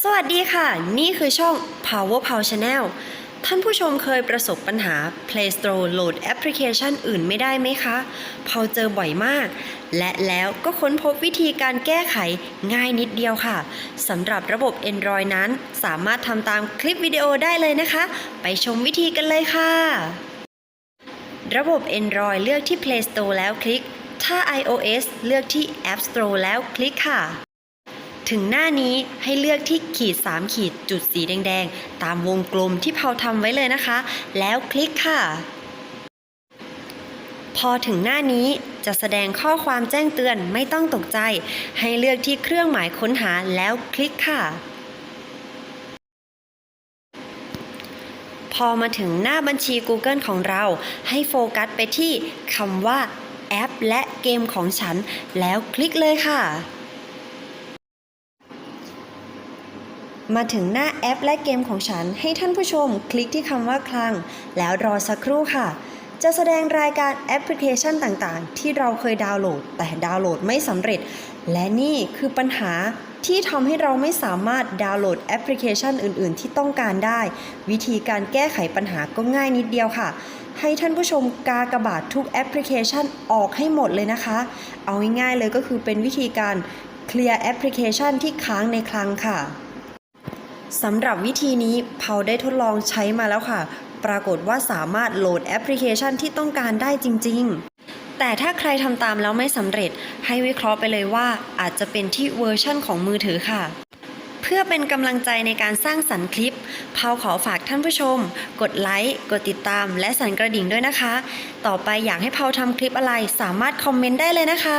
สวัสดีค่ะ นี่คือช่อง Power Power Channel ท่านผู้ชมเคยประสบปัญหา Play Store โหลดแอปพลิเคชันอื่นไม่ได้ไหมคะเพาเจอบ่อยมาก และแล้วก็ค้นพบวิธีการแก้ไขง่ายนิดเดียวค่ะสำหรับระบบ Android นั้นสามารถทำตามคลิปวิดีโอได้เลยนะคะ ไปชมวิธีกันเลยค่ะ ระบบ Android เลือกที่ Play Store แล้วคลิก ถ้า iOS เลือกที่ App Store แล้วคลิกค่ะ ถึงหน้านี้ให้เลือกที่ขีด 3 ขีดจุดสีแดง ๆ ตามวงกลมที่เพาทำไว้เลยนะคะ แล้วคลิกค่ะ พอถึงหน้านี้จะแสดงข้อความแจ้งเตือนไม่ต้องตกใจ ให้เลือกที่เครื่องหมายค้นหาแล้วคลิกค่ะ พอมาถึงหน้าบัญชี Google ของเรา ให้โฟกัสไปที่คำว่าแอปและเกมของฉัน แล้วคลิกเลยค่ะ มาถึงหน้าแอปและเกมของฉัน ให้ท่านผู้ชมคลิกที่คำว่าคลัง แล้วรอสักครู่ค่ะ จะแสดงรายการแอปพลิเคชันต่างๆ ที่เราเคยดาวน์โหลด แต่ดาวน์โหลดไม่สำเร็จ และนี่คือปัญหาที่ทำให้เราไม่สามารถดาวน์โหลดแอปพลิเคชันอื่น ๆ ที่ต้องการได้ วิธีการแก้ไขปัญหาก็ง่ายนิดเดียวค่ะ ให้ท่านผู้ชมกากระบาททุกแอปพลิเคชันออกให้หมดเลยนะคะ เอาง่ายๆเลยก็คือเป็นวิธีการเคลียร์แอปพลิเคชันที่ค้างในคลังค่ะ สำหรับวิธีนี้เพาได้ทดลองใช้มาแล้วค่ะ ปรากฏว่าสามารถโหลดแอปพลิเคชันที่ต้องการได้จริง ๆแต่ถ้าใครทำตามแล้วไม่สำเร็จให้วิเคราะห์ไปเลยว่าอาจจะเป็นที่เวอร์ชั่นของมือถือค่ะ เพื่อเป็นกำลังใจในการสร้างสรรค์คลิปเพาขอฝากท่านผู้ชม กดไลค์กดติดตาม และสั่นกระดิ่งด้วยนะคะ ต่อไปอยากให้เพาทำคลิปอะไรสามารถคอมเมนต์ได้เลยนะคะ